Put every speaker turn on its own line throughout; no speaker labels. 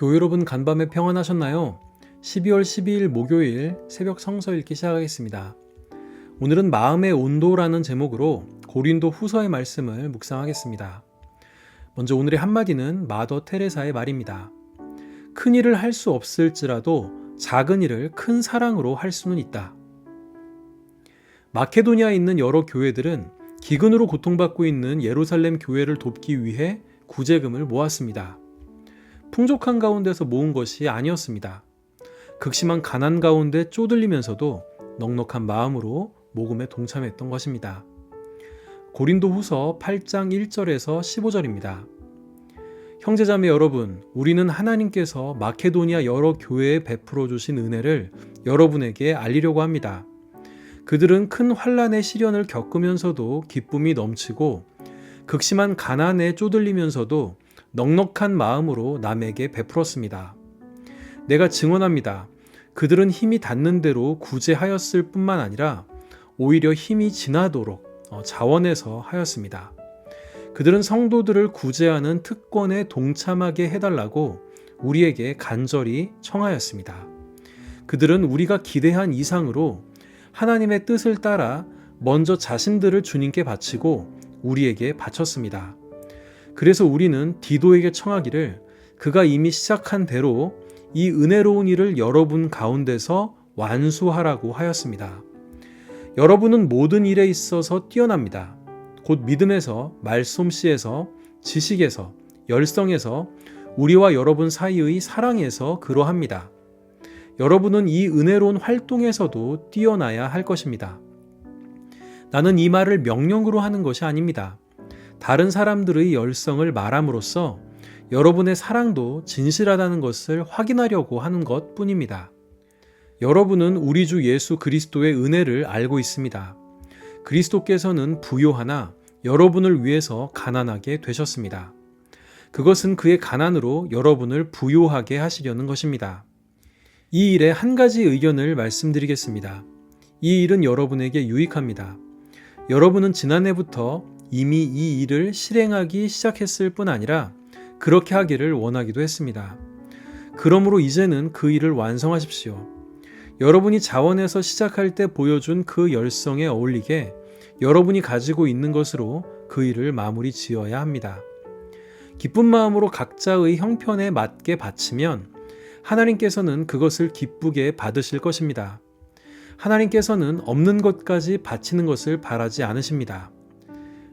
교회 여러분 간밤에 평안하셨나요? 12월 12일 목요일 새벽 성서 읽기 시작하겠습니다. 오늘은 마음의 온도라는 제목으로 고린도 후서의 말씀을 묵상하겠습니다. 먼저 오늘의 한마디는 마더 테레사의 말입니다. 큰 일을 할 수 없을지라도 작은 일을 큰 사랑으로 할 수는 있다. 마케도니아에 있는 여러 교회들은 기근으로 고통받고 있는 예루살렘 교회를 돕기 위해 구제금을 모았습니다. 풍족한 가운데서 모은 것이 아니었습니다. 극심한 가난 가운데 쪼들리면서도 넉넉한 마음으로 모금에 동참했던 것입니다. 고린도 후서 8장 1절에서 15절입니다. 형제자매 여러분, 우리는 하나님께서 마케도니아 여러 교회에 베풀어 주신 은혜를 여러분에게 알리려고 합니다. 그들은 큰 환란의 시련을 겪으면서도 기쁨이 넘치고 극심한 가난에 쪼들리면서도 넉넉한 마음으로 남에게 베풀었습니다. 내가 증언합니다. 그들은 힘이 닿는 대로 구제하였을 뿐만 아니라 오히려 힘이 지나도록 어, 자원해서 하였습니다. 그들은 성도들을 구제하는 특권에 동참하게 해달라고 우리에게 간절히 청하였습니다. 그들은 우리가 기대한 이상으로 하나님의 뜻을 따라 먼저 자신들을 주님께 바치고 우리에게 바쳤습니다. 그래서 우리는 디도에게 청하기를 그가 이미 시작한 대로 이 은혜로운 일을 여러분 가운데서 완수하라고 하였습니다. 여러분은 모든 일에 있어서 뛰어납니다. 곧 믿음에서, 말솜씨에서, 지식에서, 열성에서, 우리와 여러분 사이의 사랑에서 그러합니다. 여러분은 이 은혜로운 활동에서도 뛰어나야 할 것입니다. 나는 이 말을 명령으로 하는 것이 아닙니다. 다른 사람들의 열성을 말함으로써 여러분의 사랑도 진실하다는 것을 확인하려고 하는 것 뿐입니다. 여러분은 우리 주 예수 그리스도의 은혜를 알고 있습니다. 그리스도께서는 부요하나 여러분을 위해서 가난하게 되셨습니다. 그것은 그의 가난으로 여러분을 부요하게 하시려는 것입니다. 이 일에 한 가지 의견을 말씀드리겠습니다. 이 일은 여러분에게 유익합니다. 여러분은 지난해부터 이미 이 일을 실행하기 시작했을 뿐 아니라 그렇게 하기를 원하기도 했습니다. 그러므로 이제는 그 일을 완성하십시오. 여러분이 자원에서 시작할 때 보여준 그 열성에 어울리게 여러분이 가지고 있는 것으로 그 일을 마무리 지어야 합니다. 기쁜 마음으로 각자의 형편에 맞게 바치면 하나님께서는 그것을 기쁘게 받으실 것입니다. 하나님께서는 없는 것까지 바치는 것을 바라지 않으십니다.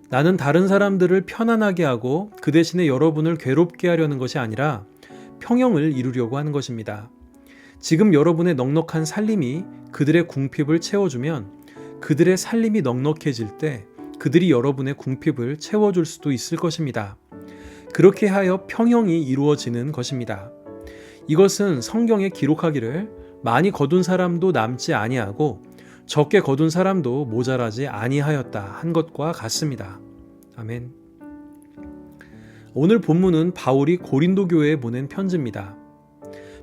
나는 다른 사람들을 편안하게 하고 그 대신에 여러분을 괴롭게 하려는 것이 아니라 평형을 이루려고 하는 것입니다. 지금 여러분의 넉넉한 살림이 그들의 궁핍을 채워주면 그들의 살림이 넉넉해질 때 그들이 여러분의 궁핍을 채워줄 수도 있을 것입니다. 그렇게 하여 평형이 이루어지는 것입니다. 이것은 성경에 기록하기를 많이 거둔 사람도 남지 아니하고 적게 거둔 사람도 모자라지 아니하였다 한 것과 같습니다. 아멘. 오늘 본문은 바울이 고린도 교회에 보낸 편지입니다.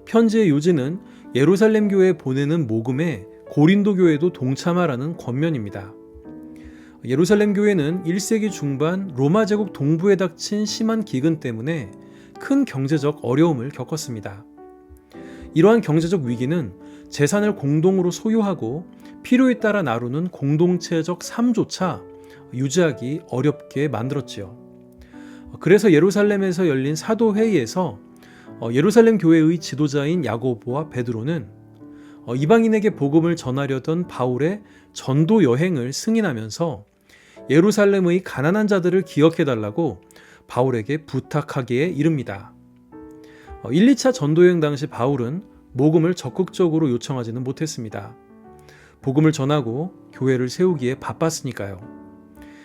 편지의 요지는 예루살렘 교회에 보내는 모금에 고린도 교회도 동참하라는 권면입니다. 예루살렘 교회는 1세기 중반 로마 제국 동부에 닥친 심한 기근 때문에 큰 경제적 어려움을 겪었습니다. 이러한 경제적 위기는 재산을 공동으로 소유하고 필요에 따라 나누는 공동체적 삶조차 유지하기 어렵게 만들었지요. 그래서 예루살렘에서 열린 사도회의에서 어, 예루살렘 교회의 지도자인 야고보와 베드로는 어, 이방인에게 복음을 전하려던 바울의 전도 여행을 승인하면서 예루살렘의 가난한 자들을 기억해 달라고 바울에게 부탁하기에 이릅니다. 1, 어, 2차 전도여행 당시 바울은 모금을 적극적으로 요청하지는 못했습니다. 복음을 전하고 교회를 세우기에 바빴으니까요.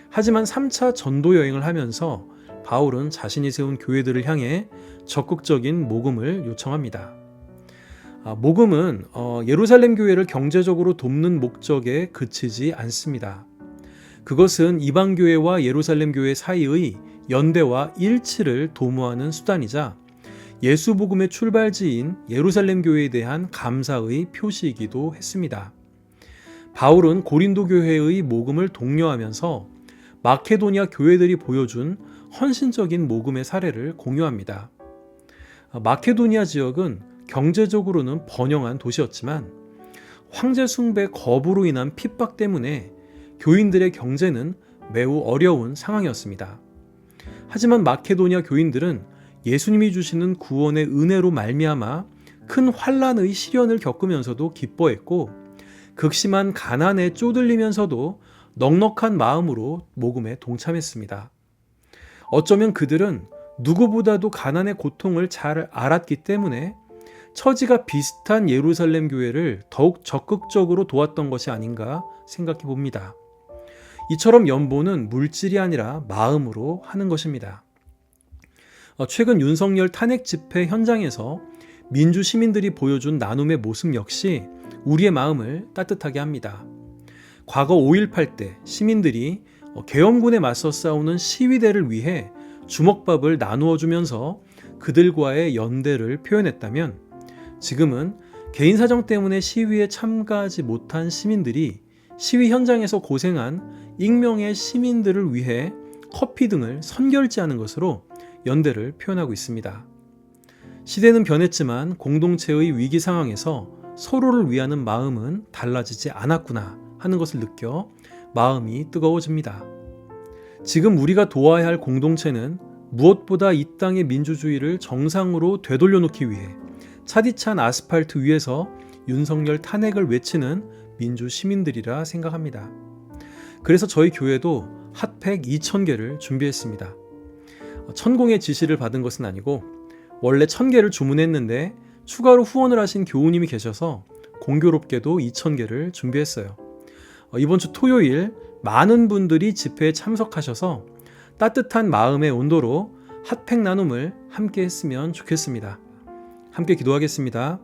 하지만 3차 전도 여행을 하면서 바울은 자신이 세운 교회들을 향해 적극적인 모금을 요청합니다. 아, 모금은 어, 예루살렘 교회를 경제적으로 돕는 목적에 그치지 않습니다. 그것은 이방 교회와 예루살렘 교회 사이의 연대와 일치를 도모하는 수단이자 예수 복음의 출발지인 예루살렘 교회에 대한 감사의 표시이기도 했습니다. 바울은 고린도 교회의 모금을 독려하면서 마케도니아 교회들이 보여준 헌신적인 모금의 사례를 공유합니다. 마케도니아 지역은 경제적으로는 번영한 도시였지만 황제 숭배 거부로 인한 핍박 때문에 교인들의 경제는 매우 어려운 상황이었습니다. 하지만 마케도니아 교인들은 예수님이 주시는 구원의 은혜로 말미암아 큰 환란의 시련을 겪으면서도 기뻐했고 극심한 가난에 쪼들리면서도 넉넉한 마음으로 모금에 동참했습니다. 어쩌면 그들은 누구보다도 가난의 고통을 잘 알았기 때문에 처지가 비슷한 예루살렘 교회를 더욱 적극적으로 도왔던 것이 아닌가 생각해 봅니다. 이처럼 연보는 물질이 아니라 마음으로 하는 것입니다. 어, 최근 윤석열 탄핵 집회 현장에서 민주 시민들이 보여준 나눔의 모습 역시 우리의 마음을 따뜻하게 합니다. 과거 5.18 때 시민들이 어, 계엄군에 맞서 싸우는 시위대를 위해 주먹밥을 나누어 주면서 그들과의 연대를 표현했다면 지금은 개인 사정 때문에 시위에 참가하지 못한 시민들이 시위 현장에서 고생한 익명의 시민들을 위해 커피 등을 선결제하는 것으로 연대를 표현하고 있습니다. 시대는 변했지만 공동체의 위기 상황에서 서로를 위하는 마음은 달라지지 않았구나 하는 것을 느껴 마음이 뜨거워집니다. 지금 우리가 도와야 할 공동체는 무엇보다 이 땅의 민주주의를 정상으로 되돌려 놓기 위해 차디찬 아스팔트 위에서 윤석열 탄핵을 외치는 민주 시민들이라 생각합니다. 그래서 저희 교회도 핫팩 2,000개를 준비했습니다. 천공의 지시를 받은 것은 아니고 원래 1000개를 주문했는데 추가로 후원을 하신 교우님이 계셔서 공교롭게도 2,000개를 준비했어요. 이번 주 토요일 많은 분들이 집회에 참석하셔서 따뜻한 마음의 온도로 핫팩 나눔을 함께 했으면 좋겠습니다. 함께 기도하겠습니다.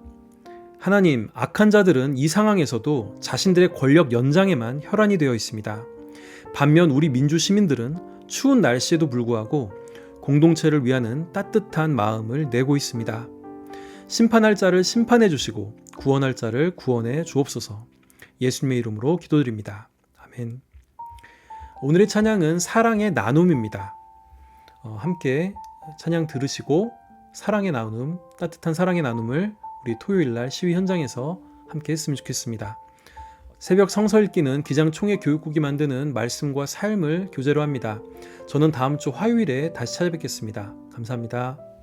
하나님, 악한 자들은 이 상황에서도 자신들의 권력 연장에만 혈안이 되어 있습니다. 반면 우리 민주 시민들은 추운 날씨에도 불구하고 공동체를 위하는 따뜻한 마음을 내고 있습니다. 심판할 자를 심판해 주시고 구원할 자를 구원해 주옵소서. 예수님의 이름으로 기도드립니다. 아멘. 오늘의 찬양은 사랑의 나눔입니다. 어, 함께 찬양 들으시고 사랑의 나눔, 따뜻한 사랑의 나눔을 우리 토요일 날 시위 현장에서 함께 했으면 좋겠습니다. 새벽 성서 읽기는 기장총회 교육국이 만드는 말씀과 삶을 교재로 합니다. 저는 다음 주 화요일에 다시 찾아뵙겠습니다. 감사합니다.